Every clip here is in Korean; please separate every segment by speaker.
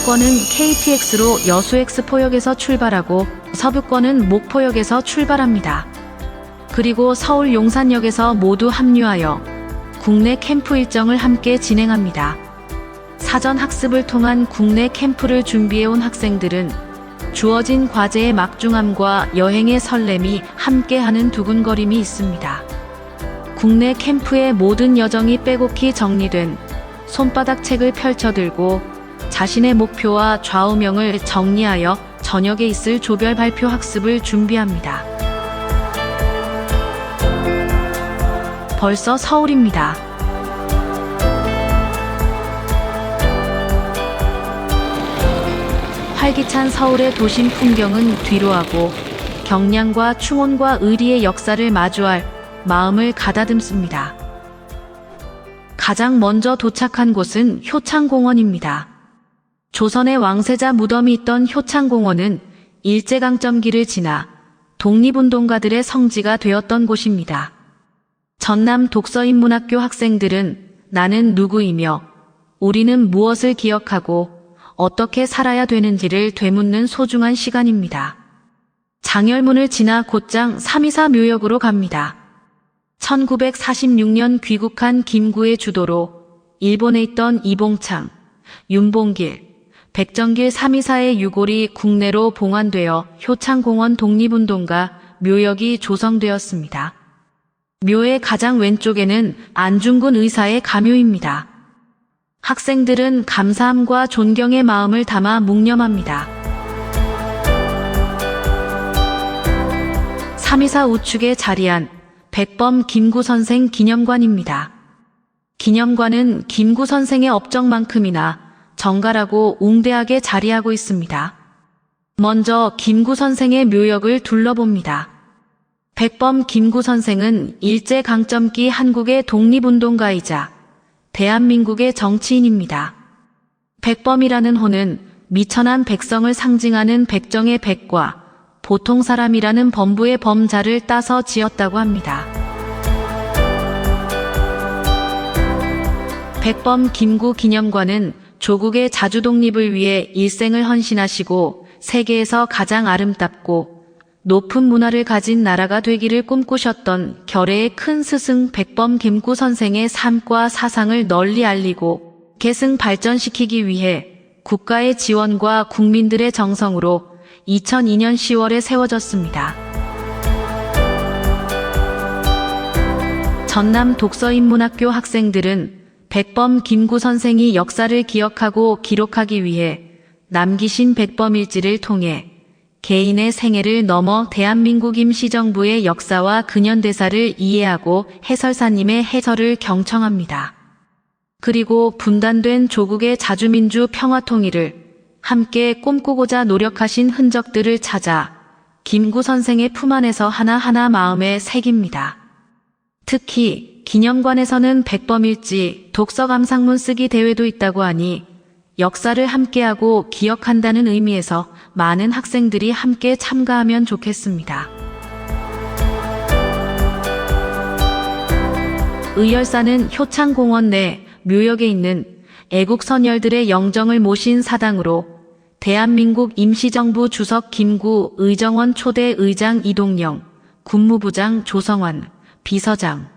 Speaker 1: 동부권은 KTX로 여수 엑스포역에서 출발하고 서부권은 목포역에서 출발합니다. 그리고 서울 용산역에서 모두 합류하여 국내 캠프 일정을 함께 진행합니다. 사전 학습을 통한 국내 캠프를 준비해온 학생들은 주어진 과제의 막중함과 여행의 설렘이 함께하는 두근거림이 있습니다. 국내 캠프의 모든 여정이 빼곡히 정리된 손바닥 책을 펼쳐들고 자신의 목표와 좌우명을 정리하여 저녁에 있을 조별 발표 학습을 준비합니다. 벌써 서울입니다. 활기찬 서울의 도심 풍경은 뒤로하고 경량과 충원과 의리의 역사를 마주할 마음을 가다듬습니다. 가장 먼저 도착한 곳은 효창공원입니다. 조선의 왕세자 무덤이 있던 효창공원은 일제강점기를 지나 독립운동가들의 성지가 되었던 곳입니다. 전남 독서인문학교 학생들은 나는 누구이며 우리는 무엇을 기억하고 어떻게 살아야 되는지를 되묻는 소중한 시간입니다. 장열문을 지나 곧장 324 묘역으로 갑니다. 1946년 귀국한 김구의 주도로 일본에 있던 이봉창, 윤봉길, 백정길 324의 유골이 국내로 봉환되어 효창공원 독립운동가 묘역이 조성되었습니다. 묘의 가장 왼쪽에는 안중근 의사의 가묘입니다. 학생들은 감사함과 존경의 마음을 담아 묵념합니다. 324 우측에 자리한 백범 김구 선생 기념관입니다. 기념관은 김구 선생의 업적만큼이나 정갈하고 웅대하게 자리하고 있습니다. 먼저 김구 선생의 묘역을 둘러봅니다. 백범 김구 선생은 일제강점기 한국의 독립운동가이자 대한민국의 정치인입니다. 백범이라는 호는 미천한 백성을 상징하는 백정의 백과 보통 사람이라는 범부의 범자를 따서 지었다고 합니다. 백범 김구 기념관은 조국의 자주 독립을 위해 일생을 헌신하시고 세계에서 가장 아름답고 높은 문화를 가진 나라가 되기를 꿈꾸셨던 결의의 큰 스승 백범 김구 선생의 삶과 사상을 널리 알리고 계승 발전시키기 위해 국가의 지원과 국민들의 정성으로 2002년 10월에 세워졌습니다. 전남 독서인문학교 학생들은 백범 김구 선생이 역사를 기억하고 기록하기 위해 남기신 백범 일지를 통해 개인의 생애를 넘어 대한민국 임시정부의 역사와 근현대사를 이해하고 해설사님의 해설을 경청합니다. 그리고 분단된 조국의 자주민주 평화통일을 함께 꿈꾸고자 노력하신 흔적들을 찾아 김구 선생의 품 안에서 하나하나 마음에 새깁니다. 특히 기념관에서는 백범일지 독서감상문 쓰기 대회도 있다고 하니 역사를 함께하고 기억한다는 의미에서 많은 학생들이 함께 참가하면 좋겠습니다. 의열사는 효창공원 내 묘역에 있는 애국 선열들의 영정을 모신 사당으로 대한민국 임시정부 주석 김구 의정원 초대 의장 이동영, 국무부장 조성환, 비서장,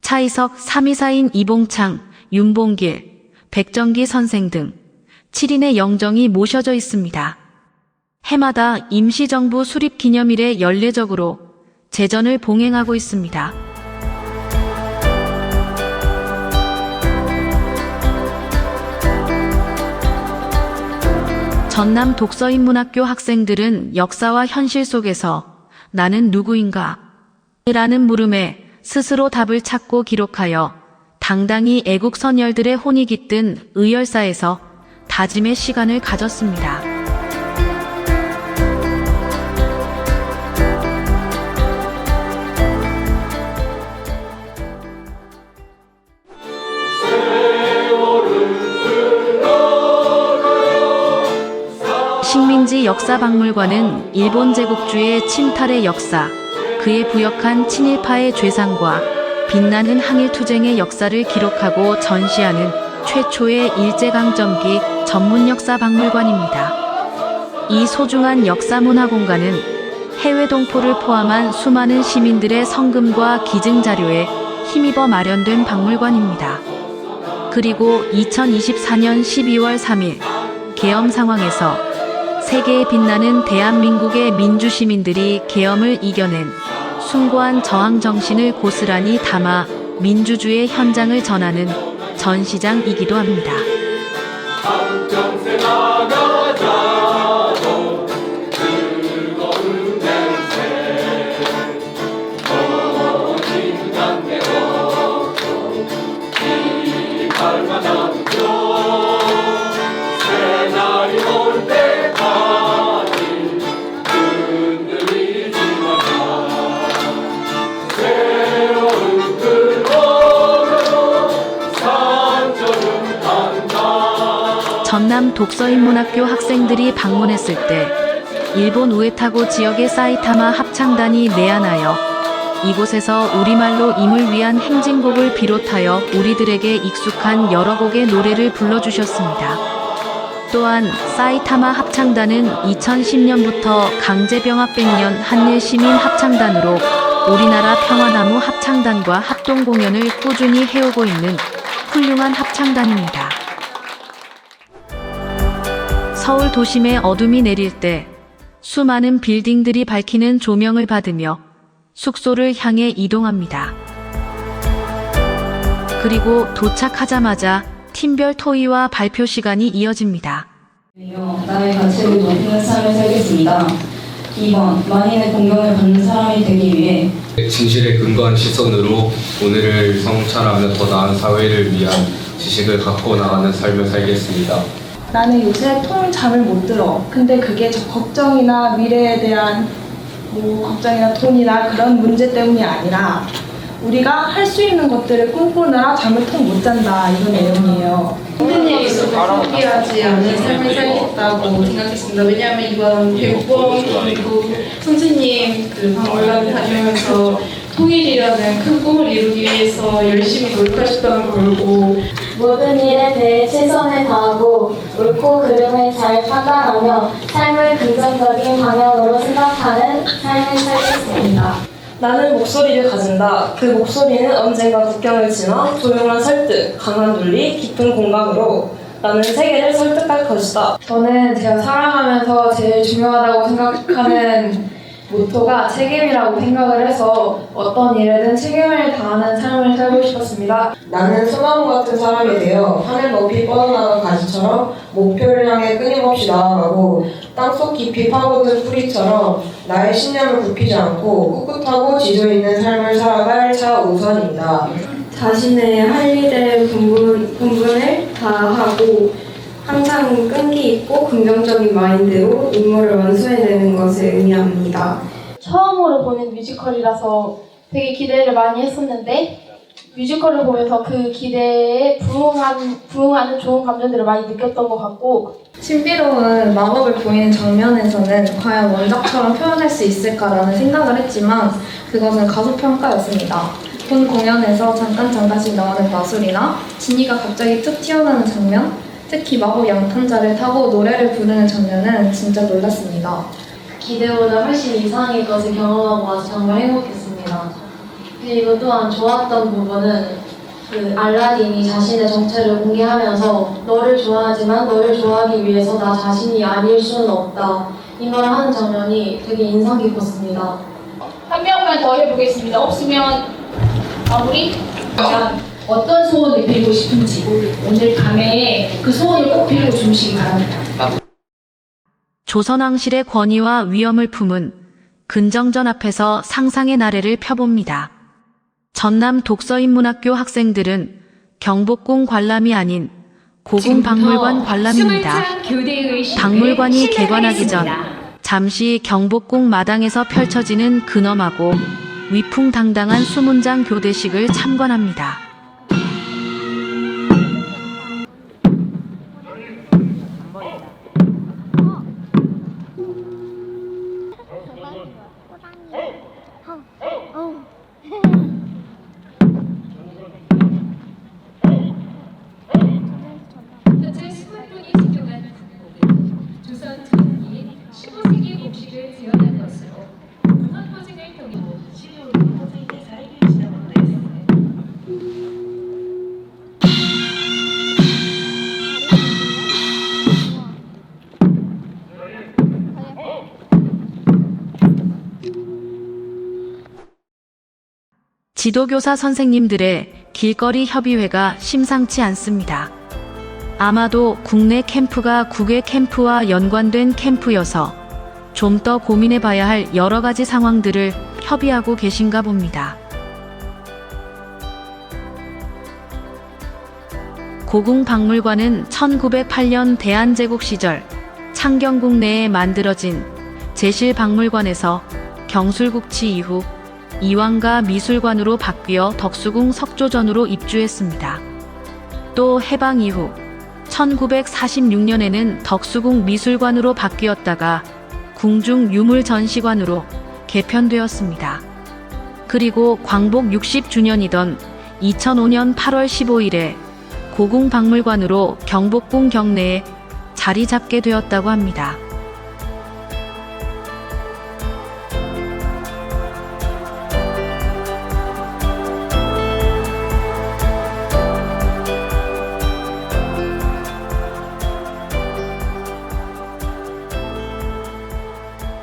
Speaker 1: 차이석 3위사인 이봉창, 윤봉길, 백정기 선생 등 7인의 영정이 모셔져 있습니다. 해마다 임시정부 수립 기념일에 연례적으로 제전을 봉행하고 있습니다. 전남 독서인문학교 학생들은 역사와 현실 속에서 나는 누구인가? 라는 물음에 스스로 답을 찾고 기록하여 당당히 애국 선열들의 혼이 깃든 의열사에서 다짐의 시간을 가졌습니다. 식민지 역사박물관은 일본 제국주의 침탈의 역사, 그에 부역한 친일파의 죄상과 빛나는 항일투쟁의 역사를 기록하고 전시하는 최초의 일제강점기 전문 역사 박물관입니다. 이 소중한 역사 문화 공간은 해외 동포를 포함한 수많은 시민들의 성금과 기증 자료에 힘입어 마련된 박물관입니다. 그리고 2024년 12월 3일 계엄 상황에서 세계에 빛나는 대한민국의 민주 시민들이 계엄을 이겨낸 숭고한 저항 정신을 고스란히 담아 민주주의 현장을 전하는 전시장이기도 합니다. 전남 독서인문학교 학생들이 방문했을 때 일본 우에타고 지역의 사이타마 합창단이 내한하여 이곳에서 우리말로 임을 위한 행진곡을 비롯하여 우리들에게 익숙한 여러 곡의 노래를 불러주셨습니다. 또한 사이타마 합창단은 2010년부터 강제병합 100년 한일시민 합창단으로 우리나라 평화나무 합창단과 합동 공연을 꾸준히 해오고 있는 훌륭한 합창단입니다. 서울 도심에 어둠이 내릴 때 수많은 빌딩들이 밝히는 조명을 받으며 숙소를 향해 이동합니다. 그리고 도착하자마자 팀별 토의와 발표 시간이 이어집니다.
Speaker 2: 나의 가치를 높이는 삶을 살겠습니다. 2번 만인의 공경을 받는 사람이 되기 위해
Speaker 3: 진실에 근거한 시선으로 오늘을 성찰하며 더 나은 사회를 위한 지식을 갖고 나가는 삶을 살겠습니다.
Speaker 4: 나는 요새 통 잠을 못 들어. 근데 그게 저 걱정이나 미래에 대한 뭐 걱정이나 돈이나 그런 문제 때문이 아니라 우리가 할 수 있는 것들을 꿈꾸느라 잠을 통 못 잔다 이런 내용이에요.
Speaker 5: 힘든 일이 있어도 포기하지 않은 삶을 살겠다고 생각했습니다. 왜냐하면 이번 배우범 그리고 선생님 그 박물관 다니면서 통일이라는 큰 꿈을 이루기 위해서 열심히 노력하셨다는 걸 알고
Speaker 6: 모든 일에 대해 최선을 다하고 옳고 그름을 잘 판단하며 삶을 긍정적인 방향으로 생각하는 삶을 살겠습니다.
Speaker 7: 나는 목소리를 가진다. 그 목소리는 언젠가 국경을 지나 조용한 설득, 강한 논리, 깊은 공감으로 나는 세계를 설득할 것이다.
Speaker 8: 저는 제가 살아가면서 제일 중요하다고 생각하는 모토가 책임이라고 생각을 해서 어떤 일에든 책임을 다하는 삶을 살고 싶었습니다.
Speaker 7: 나는 소나무 같은 사람이 되어 하늘 높이 뻗어나간 가지처럼 목표를 향해 끊임없이 나아가고 땅속 깊이 파고든 뿌리처럼 나의 신념을 굽히지 않고 꿋꿋하고 지조 있는 삶을 살아갈 차우선입니다.
Speaker 8: 자신의 할 일의 분분, 분분을 다 하고 항상 끈기 있고 긍정적인 마인드로 임무를 완수해내는 것을 의미합니다.
Speaker 6: 처음으로 보는 뮤지컬이라서 되게 기대를 많이 했었는데 뮤지컬을 보면서 그 기대에 부응한, 부응하는 좋은 감정들을 많이 느꼈던 것 같고
Speaker 8: 신비로운 마법을 보이는 장면에서는 과연 원작처럼 표현할 수 있을까라는 생각을 했지만 그것은 가소평가였습니다. 본 공연에서 잠깐 잠깐씩 나오는 마술이나 진이가 갑자기 툭 튀어나오는 장면, 특히 마법 양탄자를 타고 노래를 부르는 장면은 진짜 놀랐습니다.
Speaker 6: 기대보다 훨씬 이상의 것을 경험하고 와서 정말 행복했습니다. 그리고 또한 좋았던 부분은 그 알라딘이 자신의 정체를 공개하면서 너를 좋아하지만 너를 좋아하기 위해서 나 자신이 아닐 수는 없다. 이 말을 하는 장면이 되게 인상 깊었습니다.
Speaker 9: 한 명만 더 해보겠습니다. 없으면 마무리. 어떤 소원을 빌고 싶은지 오늘 밤에 그 소원을 꼭 빌고 주무시기 바랍니다.
Speaker 1: 조선왕실의 권위와 위엄을 품은 근정전 앞에서 상상의 나래를 펴봅니다. 전남 독서인문학교 학생들은 경복궁 관람이 아닌 고궁 박물관 관람입니다. 박물관이 개관하기 전 잠시 경복궁 마당에서 펼쳐지는 근엄하고 위풍당당한 수문장 교대식을 참관합니다. 지도교사 선생님들의 길거리 협의회가 심상치 않습니다. 아마도 국내 캠프가 국외 캠프와 연관된 캠프여서 좀 더 고민해 봐야 할 여러 가지 상황들을 협의하고 계신가 봅니다. 고궁박물관은 1908년 대한제국 시절 창경궁 내에 만들어진 제실박물관에서 경술국치 이후 이왕가 미술관으로 바뀌어 덕수궁 석조전으로 입주했습니다. 또 해방 이후 1946년에는 덕수궁 미술관으로 바뀌었다가 궁중 유물 전시관으로 개편되었습니다. 그리고 광복 60주년이던 2005년 8월 15일에 고궁박물관으로 경복궁 경내에 자리 잡게 되었다고 합니다.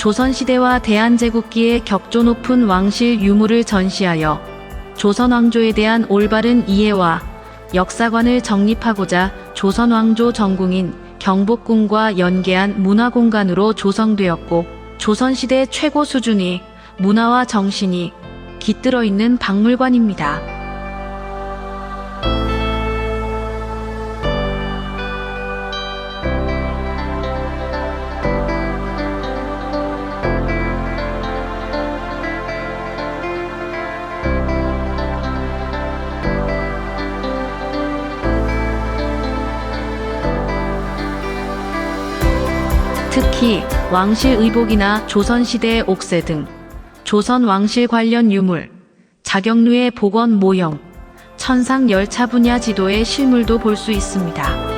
Speaker 1: 조선시대와 대한제국기의 격조 높은 왕실 유물을 전시하여 조선 왕조에 대한 올바른 이해와 역사관을 정립하고자 조선 왕조 전궁인 경복궁과 연계한 문화공간으로 조성되었고 조선시대 최고 수준이 문화와 정신이 깃들어 있는 박물관입니다. 왕실 의복이나 조선시대의 옥새 등 조선 왕실 관련 유물, 자경루의 복원 모형, 천상 열차 분야 지도의 실물도 볼 수 있습니다.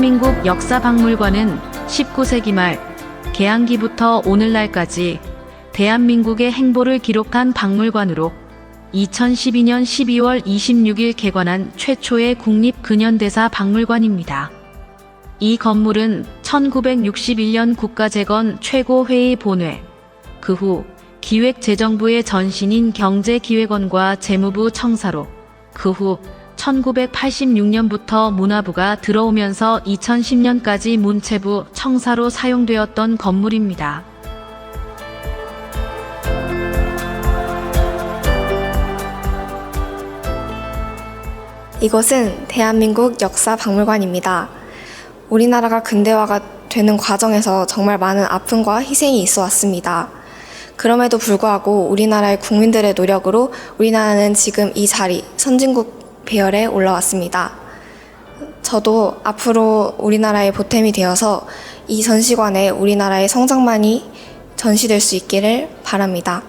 Speaker 1: 대한민국 역사박물관은 19세기 말 개항기부터 오늘날까지 대한민국의 행보를 기록한 박물관으로 2012년 12월 26일 개관한 최초의 국립근현대사 박물관입니다. 이 건물은 1961년 국가재건 최고회의 본회, 그 후 기획재정부의 전신인 경제기획원과 재무부 청사로, 그 후 1986년부터 문화부가 들어오면서 2010년까지 문체부 청사로 사용되었던 건물입니다.
Speaker 10: 이곳은 대한민국 역사박물관입니다. 우리나라가 근대화가 되는 과정에서 정말 많은 아픔과 희생이 있어 왔습니다. 그럼에도 불구하고 우리나라의 국민들의 노력으로 우리나라는 지금 이 자리, 선진국 배열에 올라왔습니다. 저도 앞으로 우리나라의 보탬이 되어서 이 전시관에 우리나라의 성장만이 전시될 수 있기를 바랍니다.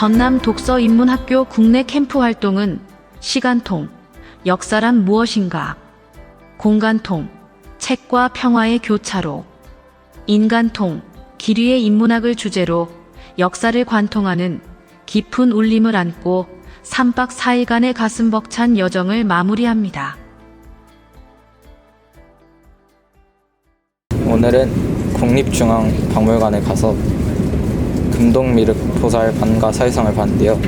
Speaker 1: 전남 독서 인문학교 국내 캠프 활동은 시간통, 역사란 무엇인가? 공간통, 책과 평화의 교차로. 인간통, 기류의 인문학을 주제로 역사를 관통하는 깊은 울림을 안고 3박 4일간의 가슴 벅찬 여정을 마무리합니다.
Speaker 11: 오늘은 국립중앙박물관에 가서 금동미륵 보살 반가 사유상을 봤는데요.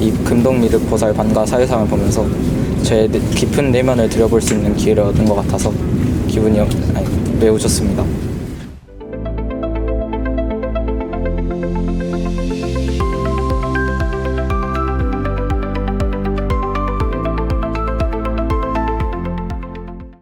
Speaker 11: 이 금동미륵 보살 반가 사유상을 보면서 제 깊은 내면을 들여볼 수 있는 기회를 얻은 것 같아서 기분이 아니, 매우 좋습니다.